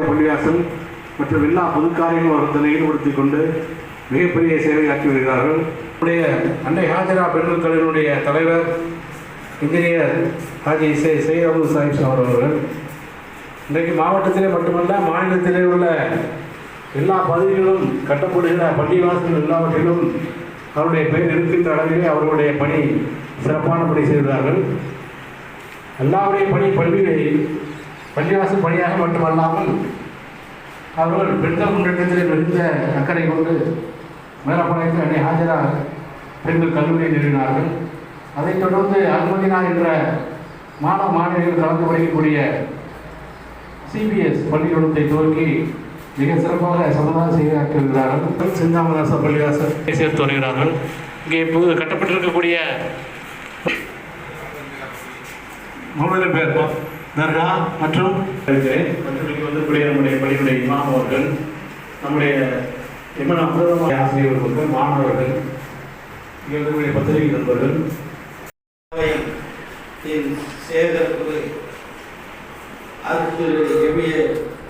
பள்ளிவாசல் மற்றும் எல்லா பொதுக்காரியங்களும் அவர்கள் ஈடுபடுத்திக் கொண்டு மிகப்பெரிய சேவையாற்றி வருகிறார்கள். நம்முடைய அன்னை ஹாஜரா பெண்கள் கல்லூரியினுடைய தலைவர் இன்ஜினியர் ஹாஜி சே சையது சாஹிப் சார் அவர்கள். இன்றைக்கு மாவட்டத்திலே மட்டுமல்ல மாநிலத்திலே உள்ள எல்லா பகுதிகளிலும் கட்டப்படுகிற பள்ளிவாசல் எல்லாவற்றிலும் அவருடைய பெயர் இருக்கின்ற அளவிலே அவர்களுடைய பணி சிறப்பான பணி செய்கிறார்கள். எல்லாருடைய பணி பள்ளியை பள்ளிவாசல் பணியாக மட்டுமல்லாமல் அவர்கள் பெண்கள் முன்னேற்றத்தில் மிகுந்த அக்கறை கொண்டு மேலப்பாளையத்தில் அன்னை ஹாஜரா பெண்கள் கல்லூரியை நிறுவினார்கள். அதைத் தொடர்ந்து அனுமதினா என்ற மாணவ மாணவிகள் கலந்து படிக்கக்கூடிய சிபிஎஸ் பள்ளிக்கூடத்தை துவக்கி மிக சிறப்பாக சமுதாய செய்தாக்கி வருகிறார்கள் சிந்தாமதாச பள்ளிவாசல். சேர்த்து வருகிறார்கள். இங்கே புது கட்டப்பட்டிருக்கக்கூடிய மூணு பேர் தர்கா மற்றும் இருக்கிறேன் மற்றும் இங்கே வந்திருக்கக்கூடிய நம்முடைய பள்ளியுடைய இமாம் அவர்கள் நம்முடைய இமன் அமிர்தமான ஆசிரியர்கள் மாணவர்கள் இங்கே பத்திரிகை நண்பர்கள். சேதற்கு அடுத்து எம்ஏ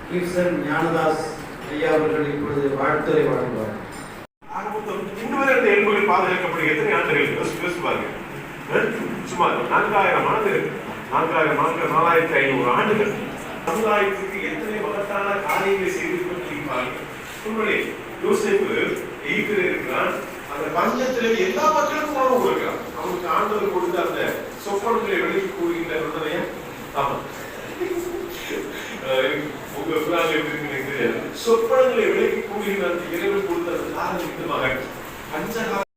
கிருஷ்ணன் ஞானதாஸ் ஐயா அவர்கள் இப்பொழுது வாழ்த்துரை வழங்குவார். இன்று வரை அந்த எலும்புகள் பாதுகாக்கப்படுகிறது பாருங்க. அஹ்? சுமார் நான்காயிரம் ஆண்டுகள். நான்காயிரம் ஆண்டு நாலாயிரத்தி ஐநூறு ஆண்டுகள். சமுதாயத்துக்கு எத்தனை மகத்தான காரியங்களை செய்து கொண்டிருப்பார்கள் உண்மையிலே யோசிப்பு எகிப்தில் இருக்கிறான். அந்த பஞ்சத்திலே எல்லா மக்களுக்கும் உணவு கொடுக்கிறான். அவனுக்கு ஆண்டவர் கொடுத்த அந்த சொப்பனங்களை வெளியே கூறுகின்ற உடனே ஆமா. உங்க பிளான் எப்படி நினைக்கிறேன் சொப்பனங்களை விலக்கி கூறுகிற அந்த இறைவன் கொடுத்த அந்த காரணம் இந்த மகன். பஞ்சகால